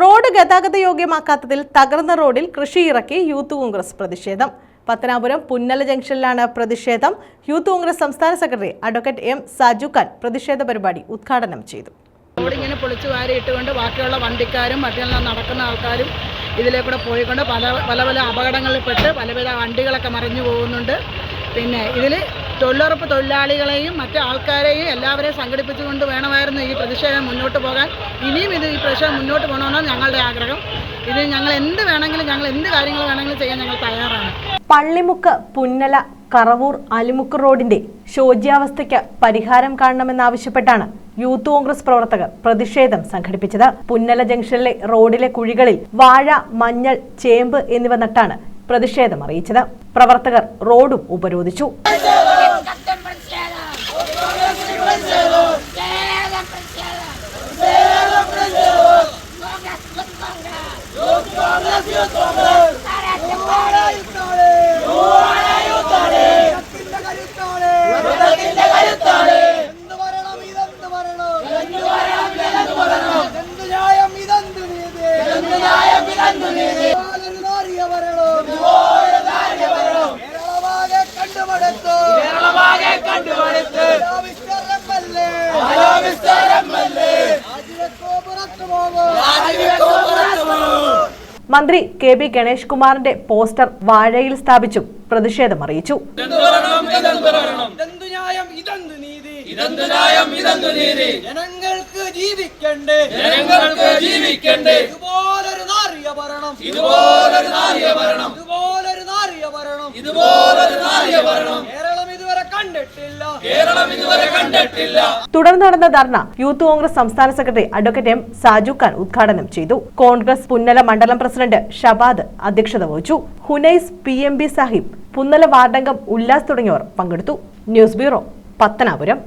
Road ഗതാഗത യോഗ്യമാക്കാത്തതിൽ തകർന്ന റോഡിൽ കൃഷി ഇറക്കി യൂത്ത് കോൺഗ്രസ് പ്രതിഷേധം. പത്തനാപുരം പുന്നല ജംഗ്ഷനിലാണ് പ്രതിഷേധം. യൂത്ത് കോൺഗ്രസ് സംസ്ഥാന secretary advocate M Saju Khan പ്രതിഷേധ പരിപാടി ഉദ്ഘാടനം ചെയ്തു. റോഡിങ്ങനെ പൊളിച്ചു വാരി ഇട്ടുകൊണ്ട് ബാക്കിയുള്ള വണ്ടിക്കാരും മറ്റുള്ള നടക്കുന്ന ആൾക്കാരും ഇതിലേക്കൂടെ കൂടെ പോയിക്കൊണ്ട് പല പല പല അപകടങ്ങളിൽപ്പെട്ട് പല പല വണ്ടികളൊക്കെ മറിഞ്ഞു പോകുന്നുണ്ട്. പിന്നെ ഇതിൽ തൊഴിലുറപ്പ് തൊഴിലാളികളെയും മറ്റ് ആൾക്കാരെയും എല്ലാവരെയും സംഘടിപ്പിച്ചുകൊണ്ട് വേണമായിരുന്നു ഈ പ്രതിഷേധം മുന്നോട്ട് പോകാൻ. ഇനിയും ഇത് ഈ പ്രതിഷേധം മുന്നോട്ട് പോകണമെന്നാണ് ഞങ്ങളുടെ ആഗ്രഹം. ഇത് ഞങ്ങൾ എന്ത് വേണമെങ്കിലും ഞങ്ങൾ എന്ത് കാര്യങ്ങൾ വേണമെങ്കിലും ചെയ്യാൻ ഞങ്ങൾ തയ്യാറാണ്. പള്ളിമുക്ക് പുന്നല കറവൂർ അലിമുക്ക് റോഡിന്റെ ശോച്യാവസ്ഥയ്ക്ക് പരിഹാരം കാണണമെന്നാവശ്യപ്പെട്ടാണ് യൂത്ത് കോൺഗ്രസ് പ്രവർത്തകർ പ്രതിഷേധം സംഘടിപ്പിച്ചത്. പുന്നല ജംഗ്ഷനിലെ റോഡിലെ കുഴികളിൽ വാഴ മഞ്ഞൾ ചേമ്പ് എന്നിവ നട്ടാണ് പ്രതിഷേധം അറിയിച്ചത്. പ്രവർത്തകർ റോഡും ഉപരോധിച്ചു ശക്തം പ്രതിഷേധം പ്രതിഷേധം പ്രതിഷേധം കോൺഗ്രസ് മന്ത്രി കെ ബി ഗണേഷ് കുമാറിന്റെ പോസ്റ്റർ വാഴയിൽ സ്ഥാപിച്ചും. പ്രതിഷേധം അറിയിച്ചു. ജനങ്ങൾക്ക് ജീവിക്കണ്ടേ? ജനങ്ങൾക്ക് ജീവിക്കണ്ടേ? ഇതുപോലൊരു നാറിയ ഭരണം. ഇതുപോലൊരു നാറിയ ഭരണം. ഇതുപോലൊരു നാറിയ ഭരണം. ഇതുപോലൊരു നാറിയ ഭരണം. തുടർന്ന് നടന്ന ധർണ യൂത്ത് കോൺഗ്രസ് സംസ്ഥാന secretary advocate M Saju Khan ഉദ്ഘാടനം ചെയ്തു. കോൺഗ്രസ് പുന്നല മണ്ഡലം പ്രസിഡന്റ് ഷബാദ് അധ്യക്ഷത വഹിച്ചു. Hunais P M B Sahib Punnala വാർഡംഗം Ullas തുടങ്ങിയവർ പങ്കെടുത്തു. News bureau Pathanapuram.